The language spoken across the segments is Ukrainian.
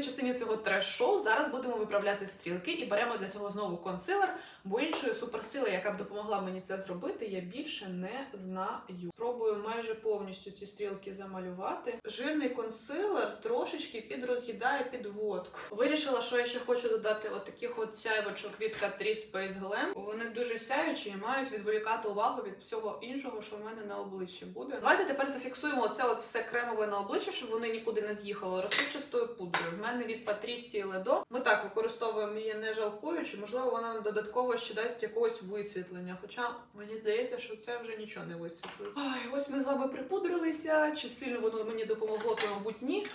другій частині цього треш-шоу зараз будемо виправляти стрілки і беремо для цього знову консилер, бо іншої суперсили, яка б допомогла мені це зробити, я більше не знаю. Спробую майже повністю ці стрілки замалювати. Жирний консилер трошечки підроз'їдає підводку. Вирішила, що я ще хочу додати от таких от сяйвочок від Cat3 Space Glam. Вони дуже сяючі і мають відволікати увагу від всього іншого, що в мене на обличчі буде. Давайте тепер зафіксуємо оце от все кремове на обличчі, щоб вони нікуди не з'їхало. Розсипчастою пудрою. Мене від Патрісії Ледо. Ми так використовуємо її не жалкуючи. Можливо, вона нам додатково ще дасть якогось висвітлення. Хоча мені здається, що це вже нічого не висвітлить. Ай, ось ми з вами припудрилися. Чи сильно воно мені допомогло, то мабуть ні.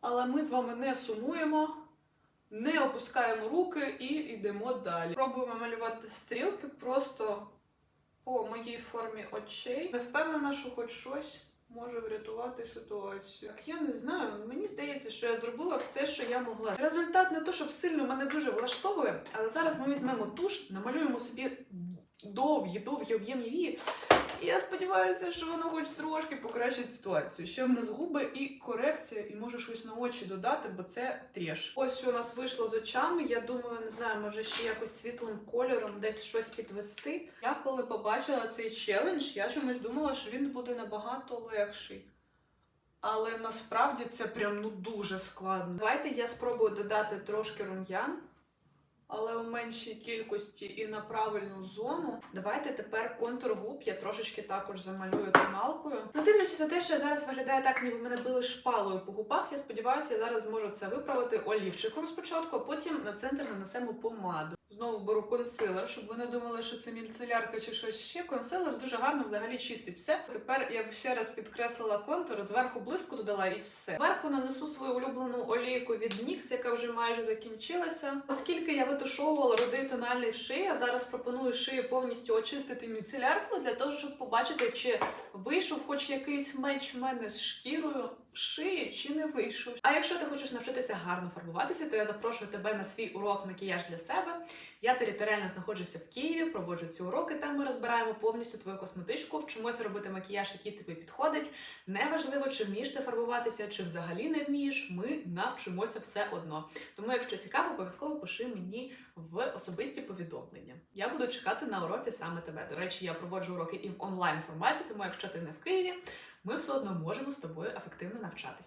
Але ми з вами не сумуємо. Не опускаємо руки і йдемо далі. Пробуємо малювати стрілки просто по моїй формі очей. Не впевнена, що хоч щось може врятувати ситуацію. Я не знаю. Мені здається, що я зробила все, що я могла. Результат не то, щоб сильно мене дуже влаштовує, але зараз ми візьмемо туш, намалюємо собі довгі, довгі об'ємні вії. І я сподіваюся, що воно хоч трошки покращить ситуацію. Ще в нас губи і корекція, і може щось на очі додати, бо це треш. Ось що у нас вийшло з очами. Я думаю, не знаю, може ще якось світлим кольором десь щось підвести. Я коли побачила цей челендж, я чомусь думала, що він буде набагато легший. Але насправді це прям ну дуже складно. Давайте я спробую додати трошки рум'ян але у меншій кількості і на правильну зону. Давайте тепер контур губ я трошечки також замалюю тоналкою. Ну, дивлячись на те, що я зараз виглядає так, ніби мене били шпалою по губах. Я сподіваюся, я зараз зможу це виправити олівчиком спочатку, а потім на центр нанесемо помаду. Знову беру консилер, щоб ви не думали, що це мільцелярка чи щось ще. Консилер дуже гарно взагалі чистить все. Тепер я б ще раз підкреслила контур, зверху блиску додала і все. Зверху нанесу свою улюблену олійку від NYX, яка вже майже закінчилася. Оскільки я витушовувала рудий тональний шиї, зараз пропоную шию повністю очистити міцеляркою для того, щоб побачити, чи вийшов хоч якийсь меч в мене з шкірою не вийшов. А якщо ти хочеш навчитися гарно фарбуватися, то я запрошую тебе на свій урок макіяж для себе. Я територіально знаходжуся в Києві, проводжу ці уроки. Там ми розбираємо повністю твою косметичку, вчимося робити макіяж, який тобі підходить. Неважливо, чи вмієш ти фарбуватися, чи взагалі не вмієш. Ми навчимося все одно. Тому, якщо цікаво, обов'язково пиши мені в особисті повідомлення. Я буду чекати на уроці саме тебе. До речі, я проводжу уроки і в онлайн форматі, тому якщо ти не в Києві, ми все одно можемо з тобою ефективно навчатися.